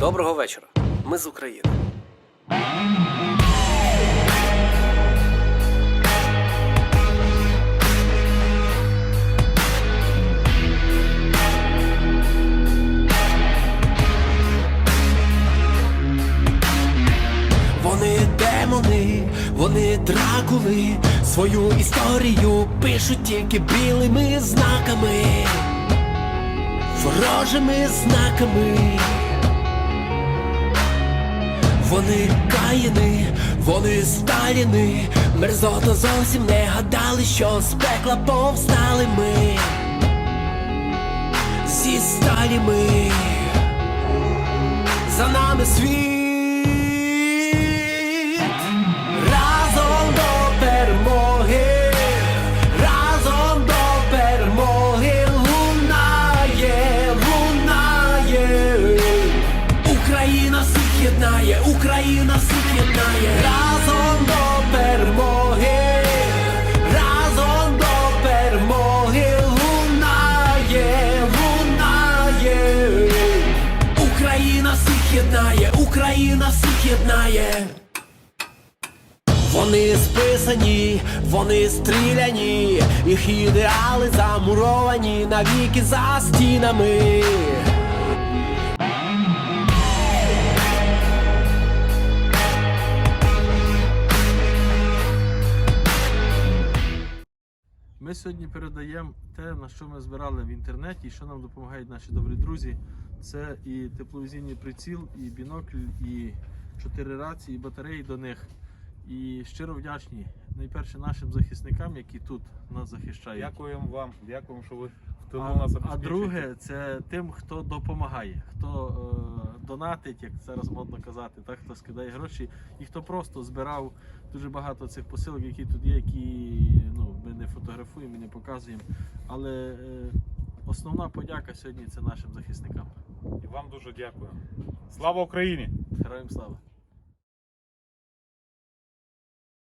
Доброго вечора. Ми з України. Вони демони, вони дракули, свою історію пишуть тільки білими знаками, ворожими знаками. Вони каїни, вони сталіни, мерзота зовсім не гадали, що з пекла повстали ми. Зі сталі ми. За нами світ єднає, Україна всіх єднає, разом до перемоги, разом до перемоги лунає, лунає. Україна всіх єднає, Україна всіх єднає. Вони списані, вони стріляні, їх ідеали замуровані навіки за стінами. Ми сьогодні передаємо те, на що ми збирали в інтернеті і що нам допомагають наші добрі друзі. Це і тепловізійний приціл, і бінокль, і чотири рації, і батареї до них. І щиро вдячні найперше нашим захисникам, які тут нас захищають. Дякуємо вам, дякуємо, що ви А, нас а друге, це тим, хто допомагає, хто е, донатить, як зараз модно казати, так, хто скидає гроші, і хто просто збирав дуже багато цих посилок, які тут є, які ну, фотографуємо і не показуємо. Але е, основна подяка сьогодні це нашим захисникам. І вам дуже дякую. Слава Україні! Героям слава!